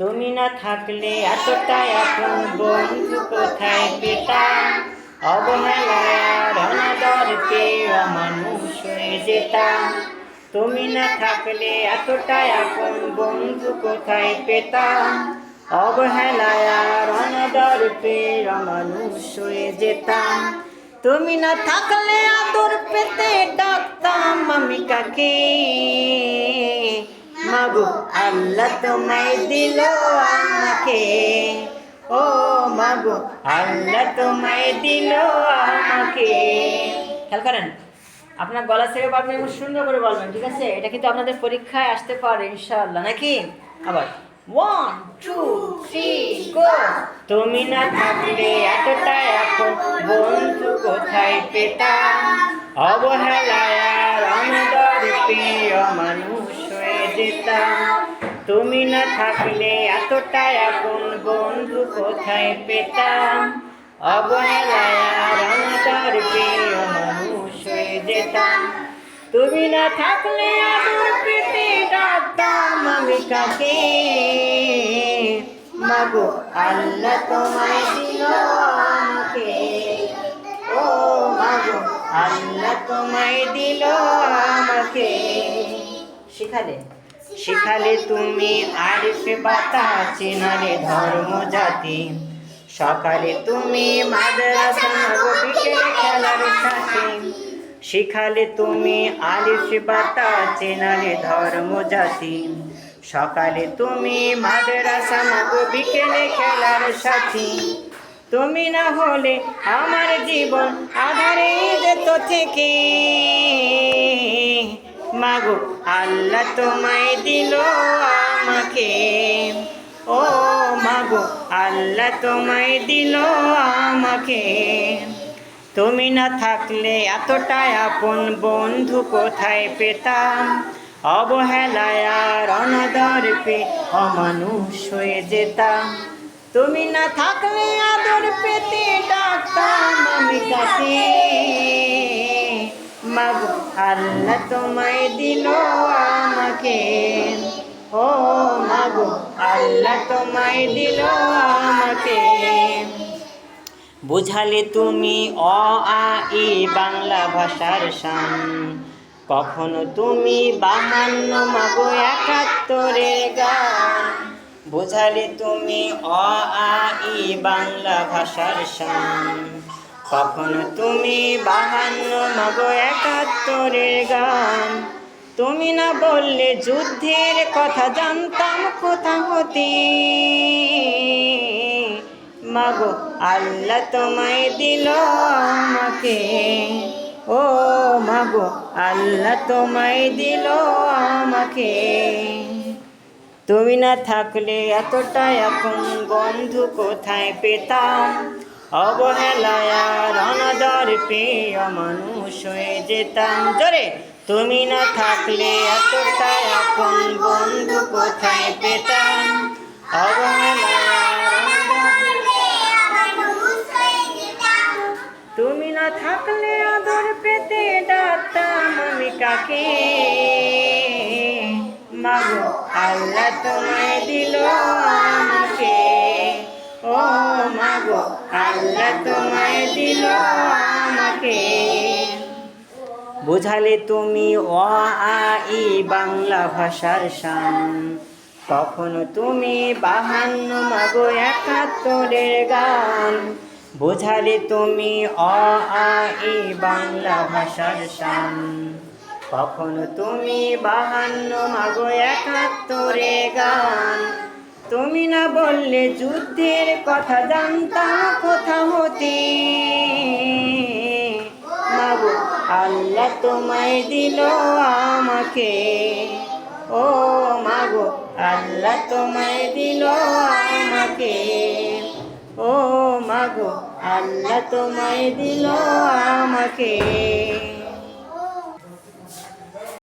তুমি না থাকলে এতটা এখন বন্ধু কোথায় পেতাম? অবহেলার অনাদরতে অমানুষ হয়ে যেতাম। তুমি না থাকলে এতটা এখন বন্ধু কোথায় পেতাম? অবহেলার অনাদরতে অমানুষ হয়ে যেতাম। তুমি না থাকলে আদর পেতে ডাকতাম আমি কাকে? মাগো আল্লাহ তোমায় দিল আমাকে। ও মাগো আল্লাহ তোমায় দিল আমাকে। খেয়াল করেন, আপনার গলা থেকে পারবেন এবং সুন্দর করে বলবেন, ঠিক আছে? এটা কিন্তু আপনাদের পরীক্ষায় আসতে পারে, ইনশাআল্লাহ, নাকি? আবার ওয়ান টু থ্রি গো তুমি না থাকলে এতটা এখন বন্ধু কোথায় পেতাম? অবহেলায় অনাদর প্রিয় মানুষ। যেতাম তুমি না থাকলে এতটা এখন বন্ধু কোথায় পেতাম? অবহেলায় মানুষ হয়ে যেতাম। তুমি না থাকলে ডাকতাম আমি কাকে? মাগো, আল্লাহ তোমায় দিল আমাকে। ও মাগো, আল্লাহ তোমায় দিল আমাকে। শিখালে? শিখালে তুমি আরিফে বাতা চেনালে ধর্ম জাতি। সকালে তুমি মাদ্রাসা বিকেলে খেলার সাথে। শিখালে তুমি আলিফ বাতা চেনালে ধর্ম জাতি। সকালে তুমি মাদ্রাসা নব বিকেলে খেলার সাথী। তুমি না হলে আমার জীবন আধারে যেত থেকে। মাগো আল্লাহ তোমায় দিল আমাকে। ও মাগো, আল্লাহ তোমায় দিল আমাকে। তুমি না থাকলে এতটা আপন বন্ধু কোথায় পেতাম? অবহেলায় আর অনাদর পে অমানুষ হয়ে যেতাম। তুমি না থাকলে আদর পেতে ডাকতাম। আল্লাহ তোমায় দিল আমাকে। ও মাগো, আল্লাহ তোমায় দিল আমাকে। বুঝালে তুমি অ আ ই বাংলা ভাষার শান। কখনো তুমি বাহান্ন, মাগো একাত্তরের গান। বুঝালে তুমি অ আ ই বাংলা ভাষার শান। কখনো তুমি বাহান্ন, মাগো একাত্তরের গান? তুমি না বললে যুদ্ধের কথা জানতাম কোথা হতে? মাগো, আল্লাহ তোমায় দিল আমাকে। ও মাগো, আল্লাহ তোমায় দিল আমাকে। তুমি না থাকলে এতটা এখন বন্ধু কোথায় পেতাম? অবহেলায় অনাদর পেয়ে মানুষ হয়ে যেতাম। জোরে, তুমি না থাকলে এতটা এখন বন্ধু কোথায় পেতাম? তুমি না থাকলে আদর পেতে ডাকতাম আমি কাকে? মাগো, আল্লাহ তোমায় দিল আমাকে। ও মাগো, আল্লাহ তোমায় দিল আমাকে। বুঝালে তুমি অ আ ই বাংলা ভাষার শান। কখনো তুমি বাহান্ন মাগো একাত্তরের গান। বোঝালে তুমি অ আ ই বাংলা ভাষার শান। কখনো তুমি বাহান্ন মাগো একাত্তরে গান। তুমি না বললে যুদ্ধের কথা জানতাম কোথা হতে। মাগো আল্লাহ তোমায় দিল আমাকে। ও মাগো আল্লাহ তোমায় দিল আমাকে। ও মাগো আল্লাহ তোমায় দিল আমাকে।